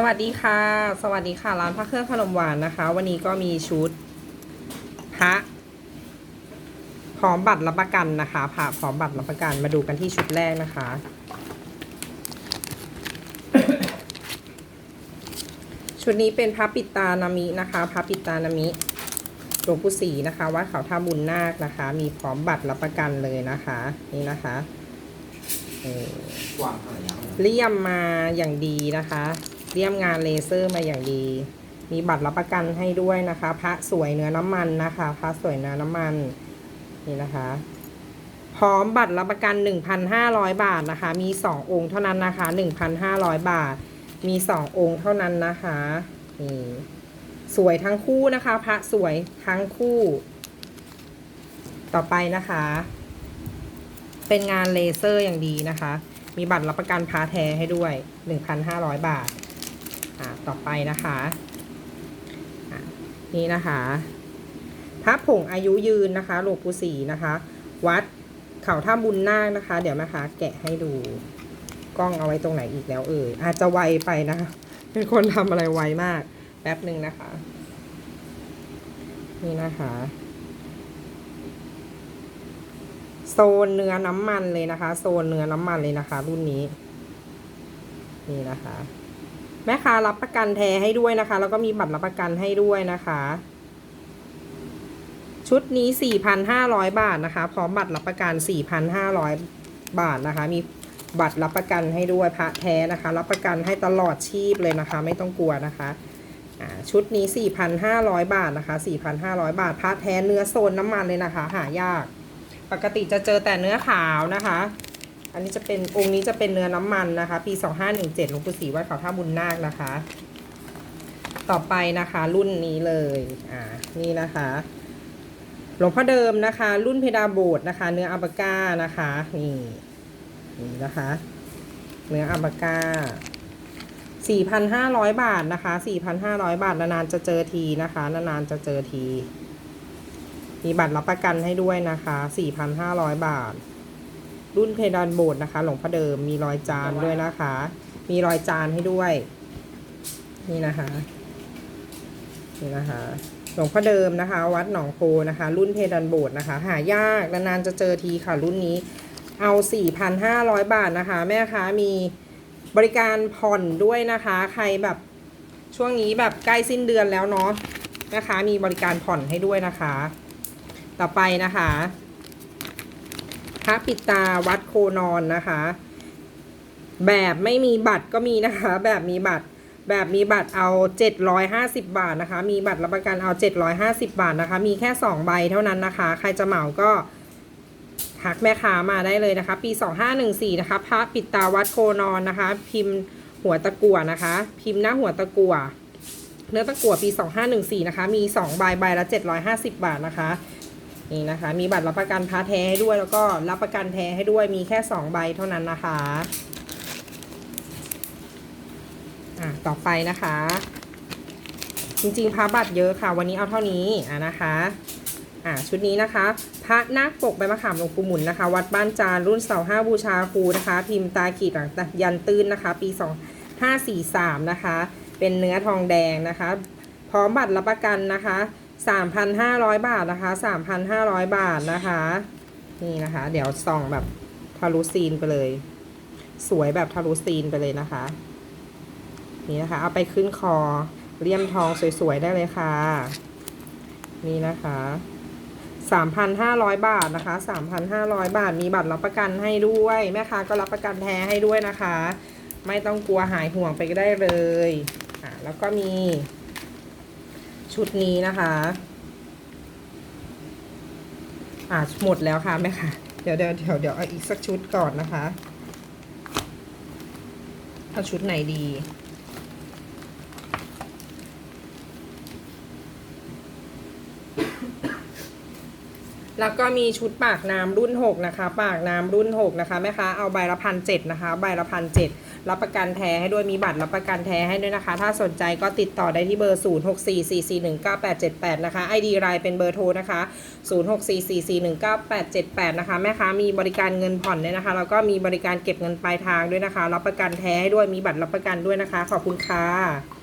สวัสดีค่ะ สวัสดีค่ะ ร้านพระเครื่องขนมหวานนะคะ วันนี้ก็มีชุดพระพร้อมบัตรรับประกันนะคะพระพร้อมบัตรรับประกันมาดูกันที่ชุดแรกนะคะ ชุดนี้เป็นพระปิดตานามินะคะพระปิดตานามิหลวงปู่ศรีนะคะวัดเขาท่าบุญนาคนะคะ มีพร้อมบัตรรับประกันเลยนะคะ นี่นะคะเออกว้างเท่าไหร่ยังเลี่ยมมาอย่างดีนะคะ เลี่ยมงานเลเซอร์มาอย่างดี มีบัตรรับประกันให้ด้วยนะคะ พระสวยเนื้อน้ำมันนะคะ พระสวยเนื้อน้ำมันนี่นะคะ พร้อมบัตรรับประกัน 1,500 บาทนะคะ มี 2 องค์เท่านั้นนะคะ 1,500 บาท มี 2 องค์เท่านั้นนะคะนี่สวยทั้งคู่นะคะ พระสวยทั้งคู่ ต่อไปนะคะ เป็นงานเลเซอร์อย่างดีนะคะ มีบัตรรับประกันพาแท้ให้ด้วย 1,500 บาทอ่า ต่อไปนะคะนี่นะคะพระผงอายุยืนนะคะหลวงปู่ศรีนะคะ วัดเขาท่าบุญนาคนะคะ เดี๋ยวนะคะ แกะให้ดูกล้องเอาไว้ตรงไหนอีกแล้วเอ่ยอาจจะไวไปนะคะ เป็นคนทำอะไรไวมาก แป๊บหนึ่งนะคะ นี่นะคะโซนเนื้อน้ำมันเลยนะคะ โซนเนื้อน้ำมันเลยนะคะ รุ่นนี้ นี่นะคะ แม่ค้ารับประกันแท้ให้ด้วยนะคะ แล้วก็มีบัตรรับประกันให้ด้วยนะคะ ชุดนี้ 4,500 บาทนะคะ พร้อมบัตรรับประกัน 4,500 บาทนะคะ มีบัตรรับประกันให้ด้วยพระแท้นะคะ รับประกันให้ตลอดชีพเลยนะคะ ไม่ต้องกลัวนะคะชุดนี้ 4,500 บาทนะคะ 4,500 บาทพระแท้เนื้อโซนน้ำมันเลยนะคะ หายาก ปกติจะเจอแต่เนื้อขาวนะคะ อันนี้จะเป็นองค์นี้จะเป็นเนื้อน้ำมันนะคะ ปี 2517หลวงปู่ศรีวัดเขาท่าบุญนาคนะคะ ต่อไปนะคะรุ่นนี้เลยอ่านี่นะคะหลวงพ่อเดิมนะคะ รุ่นเพดาโบดนะคะ เนื้ออัลบาก้านะคะนี่นี่นะคะ เนื้ออัลบาก้า4,500 บาทนะคะ 4,500 บาท นานๆจะเจอทีนะคะ นานๆจะเจอที มีบัตรรับประกันให้ด้วยนะคะ 4,500 บาท รุ่นเพดานโบสถ์นะคะ หลวงพ่อเดิมมีรอยจานด้วยนะคะ มีรอยจานให้ด้วย นี่นะคะนี่นะคะหลวงพ่อเดิมนะคะ วัดหนองโพนะคะ รุ่นเพดานโบสถ์นะคะ หายากนานๆจะเจอทีค่ะ รุ่นนี้เอา 4,500 บาทนะคะ แม่ค้ามีบริการผ่อนด้วยนะคะ ใครแบบช่วงนี้แบบใกล้สิ้นเดือนแล้วเนาะแม่ค้ามีบริการผ่อนให้ด้วยนะคะ ต่อไปนะคะ ระปิดตาวัดโคนอนนะคะ แบบไม่มีบัตรก็มีนะคะ แบบมีบัตรแบบมีบัตรเอา 750 บาทนะคะ มีบัตรรับประกันเอา 750 บาทนะคะ มีแค่ 2 ใบเท่านั้นนะคะ ใครจะเหมาก็ทักแม่ค้ามาได้เลยนะคะ ปี 2514 นะคะ พระปิดตาวัดโคนอนนะคะ พิมพ์หัวตะกั่วนะคะ พิมพ์หน้าหัวตะกั่วเนื้อตะกั่วปี 2514 นะคะ มี 2 ใบใบละ 750 บาทนะคะ นี่นะคะ มีบัตรรับประกันพาแท้ให้ด้วยแล้วก็รับประกันแท้ให้ด้วยมีแค่ 2 ใบเท่านั้นนะคะอะต่อไปนะคะ จริงๆพระบัตรเยอะค่ะ วันนี้เอาเท่านี้อะนะคะอะชุดนี้นะคะ พระนาคปกใบมะขามหลวงปู่หมุนนะคะ วัดบ้านจานรุ่นเสาห้าบูชาครูนะคะ พิมพ์ตาขีดหลังยันตื้นนะคะ ปี2543นะคะ เป็นเนื้อทองแดงนะคะ พร้อมบัตรรับประกันนะคะ 3,500 บาทนะคะ 3,500 บาทนะคะ นี่นะคะ เดี๋ยวส่องแบบทะลุซีนไปเลย สวยแบบทะลุซีนไปเลยนะคะ นี่นะคะ เอาไปขึ้นคอเลี่ยมทองสวยๆได้เลยค่ะ นี่นะคะ3,500 บาทนะคะ 3,500 บาท มีบัตรรับประกันให้ด้วย แม่ค้าก็รับประกันแท้ให้ด้วยนะคะ ไม่ต้องกลัวหายห่วงไปได้เลย อะ แล้วก็มี ชุดนี้นะคะอะหมดแล้วค่ะแม่ค่ะ เดี๋ยวเดี๋ยวเดี๋ยวเดี๋ยวเอาอีกสักชุดก่อนนะคะเอาชุดไหนดี แล้วก็มีชุดปากน้ำรุ่น6นะคะ ปากน้ำรุ่น6นะคะแม่ค้าเอาใบละพันเจ็ดนะคะ ใบละพันเจ็ด รับประกันแท้ให้ด้วยมีบัตรรับประกันแท้ให้ด้วยนะคะ ถ้าสนใจก็ติดต่อได้ที่เบอร์ 0644419878 นะคะ ID รายเป็นเบอร์โทรนะคะ 0644419878 นะคะ แม่ค้ามีบริการเงินผ่อนด้วยนะคะ แล้วก็มีบริการเก็บเงินปลายทางด้วยนะคะ รับประกันแท้ให้ด้วยมีบัตรรับประกันด้วยนะคะ ขอบคุณค่ะ